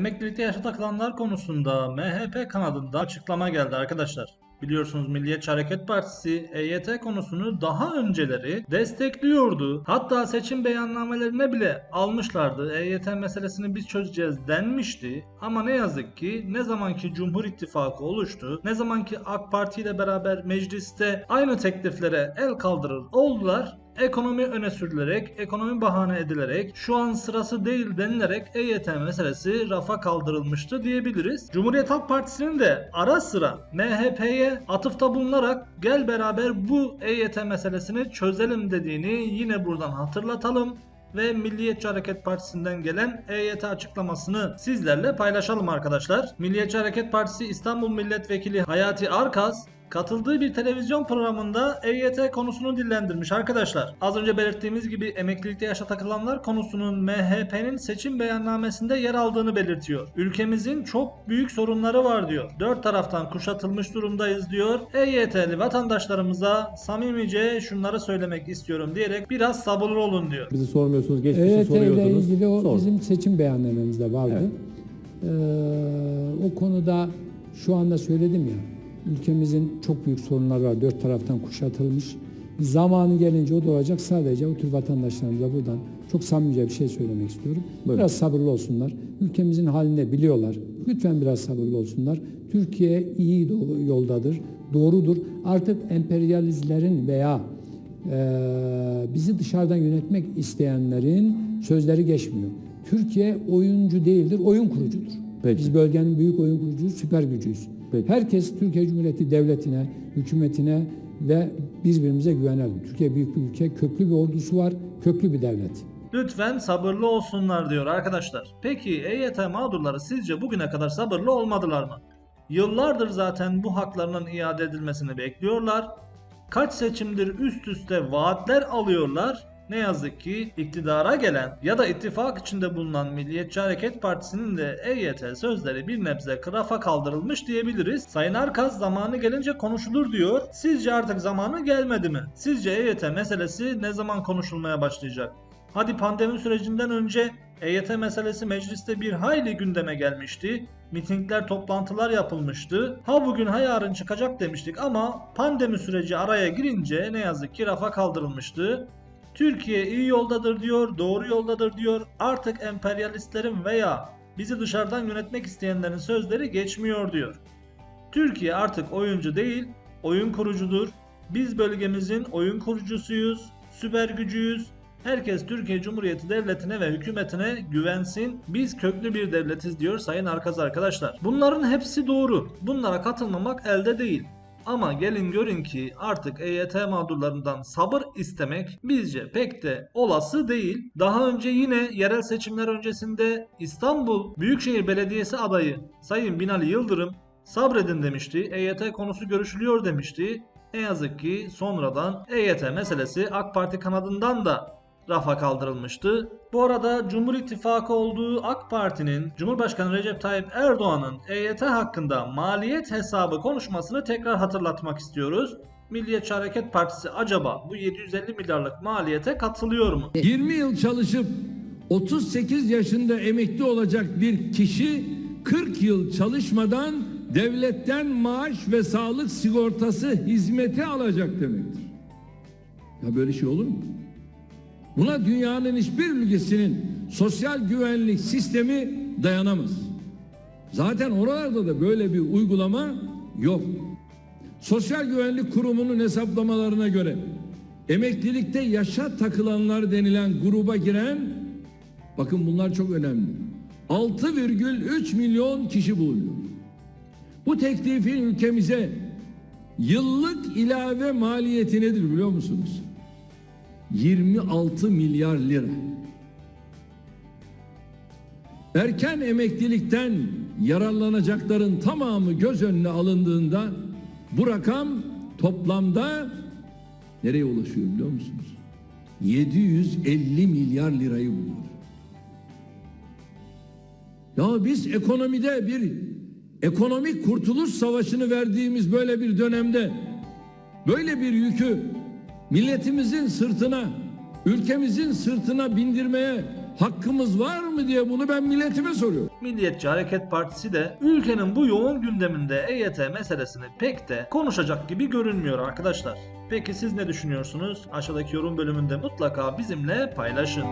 Emeklilikte yaşa takılanlar konusunda MHP kanadında açıklama geldi arkadaşlar. Biliyorsunuz Milliyetçi Hareket Partisi EYT konusunu daha önceleri destekliyordu. Hatta seçim beyannamelerine bile almışlardı. EYT meselesini biz çözeceğiz denmişti. Ama ne yazık ki ne zamanki Cumhur İttifakı oluştu, ne zamanki AK Parti ile beraber mecliste aynı tekliflere el kaldırır oldular. Ekonomi öne sürülerek, ekonomi bahane edilerek, şu an sırası değil denilerek EYT meselesi rafa kaldırılmıştı diyebiliriz. Cumhuriyet Halk Partisi'nin de ara sıra MHP'ye atıfta bulunarak gel beraber bu EYT meselesini çözelim dediğini yine buradan hatırlatalım ve Milliyetçi Hareket Partisi'nden gelen EYT açıklamasını sizlerle paylaşalım arkadaşlar. Milliyetçi Hareket Partisi İstanbul Milletvekili Hayati Arkaz katıldığı bir televizyon programında EYT konusunu dillendirmiş arkadaşlar. Az önce belirttiğimiz gibi emeklilikte yaşa takılanlar konusunun MHP'nin seçim beyannamesinde yer aldığını belirtiyor. Ülkemizin çok büyük sorunları var diyor. Dört taraftan kuşatılmış durumdayız diyor. EYT'li vatandaşlarımıza samimice şunları söylemek istiyorum diyerek biraz sabırlı olun diyor. Bizi sormuyorsunuz, geçmişte EYT ile soruyordunuz. ilgili o Sor. bizim seçim beyannamemizde vardı. Evet. Ee, o konuda şu anda söyledim ya, ülkemizin çok büyük sorunları var. Dört taraftan kuşatılmış. Zamanı gelince o da olacak. Sadece o tür vatandaşlarımıza buradan çok samimice bir şey söylemek istiyorum. Buyurun. Biraz sabırlı olsunlar. Ülkemizin halini biliyorlar. Lütfen biraz sabırlı olsunlar. Türkiye iyi yoldadır, doğrudur. Artık emperyalizlerin veya ee, bizi dışarıdan yönetmek isteyenlerin sözleri geçmiyor. Türkiye oyuncu değildir, oyun kurucudur. Peki. Biz bölgenin büyük oyun kurucusu, süper gücüyüz. Peki. Herkes Türkiye Cumhuriyeti devletine, hükümetine ve birbirimize güvenelim. Türkiye büyük bir ülke, köklü bir ordusu var, köklü bir devlet. Lütfen sabırlı olsunlar diyor arkadaşlar. Peki EYT mağdurları sizce bugüne kadar sabırlı olmadılar mı? Yıllardır zaten bu haklarının iade edilmesini bekliyorlar. Kaç seçimdir üst üste vaatler alıyorlar. Ne yazık ki iktidara gelen ya da ittifak içinde bulunan Milliyetçi Hareket Partisi'nin de EYT sözleri bir nebze kırafa kaldırılmış diyebiliriz. Sayın Arkaz zamanı gelince konuşulur diyor. Sizce artık zamanı gelmedi mi? Sizce EYT meselesi ne zaman konuşulmaya başlayacak? Hadi pandemi sürecinden önce EYT meselesi mecliste bir hayli gündeme gelmişti. Mitingler, toplantılar yapılmıştı. Ha bugün ha yarın çıkacak demiştik ama pandemi süreci araya girince ne yazık ki rafa kaldırılmıştı. Türkiye iyi yoldadır diyor, doğru yoldadır diyor. Artık emperyalistlerin veya bizi dışarıdan yönetmek isteyenlerin sözleri geçmiyor diyor. Türkiye artık oyuncu değil, oyun kurucudur. Biz bölgemizin oyun kurucusuyuz, süper gücüyüz. Herkes Türkiye Cumhuriyeti Devleti'ne ve hükümetine güvensin. Biz köklü bir devletiz diyor Sayın Arkaz arkadaşlar. Bunların hepsi doğru. Bunlara katılmamak elde değil. Ama gelin görün ki artık EYT mağdurlarından sabır istemek bizce pek de olası değil. Daha önce yine yerel seçimler öncesinde İstanbul Büyükşehir Belediyesi adayı Sayın Binali Yıldırım sabredin demişti. EYT konusu görüşülüyor demişti. Ne yazık ki sonradan EYT meselesi AK Parti kanadından da rafa kaldırılmıştı. Bu arada Cumhur İttifakı olduğu AK Parti'nin Cumhurbaşkanı Recep Tayyip Erdoğan'ın EYT hakkında maliyet hesabı konuşmasını tekrar hatırlatmak istiyoruz. Milliyetçi Hareket Partisi acaba bu 750 milyarlık maliyete katılıyor mu? 20 yıl çalışıp 38 yaşında emekli olacak bir kişi 40 yıl çalışmadan devletten maaş ve sağlık sigortası hizmeti alacak demektir. Ya böyle şey olur mu? Buna dünyanın hiçbir ülkesinin sosyal güvenlik sistemi dayanamaz. Zaten oralarda da böyle bir uygulama yok. Sosyal Güvenlik Kurumu'nun hesaplamalarına göre emeklilikte yaşa takılanlar denilen gruba giren bakın bunlar çok önemli. 6,3 milyon kişi bulunuyor. Bu teklifin ülkemize yıllık ilave maliyeti nedir biliyor musunuz? 26 milyar lira. Erken emeklilikten yararlanacakların tamamı göz önüne alındığında bu rakam toplamda nereye ulaşıyor biliyor musunuz? 750 milyar lirayı buluyor. Ya biz ekonomide bir ekonomik kurtuluş savaşını verdiğimiz böyle bir dönemde böyle bir yükü milletimizin sırtına, ülkemizin sırtına bindirmeye hakkımız var mı diye bunu ben milletime soruyorum. Milliyetçi Hareket Partisi de ülkenin bu yoğun gündeminde EYT meselesini pek de konuşacak gibi görünmüyor arkadaşlar. Peki siz ne düşünüyorsunuz? Aşağıdaki yorum bölümünde mutlaka bizimle paylaşın.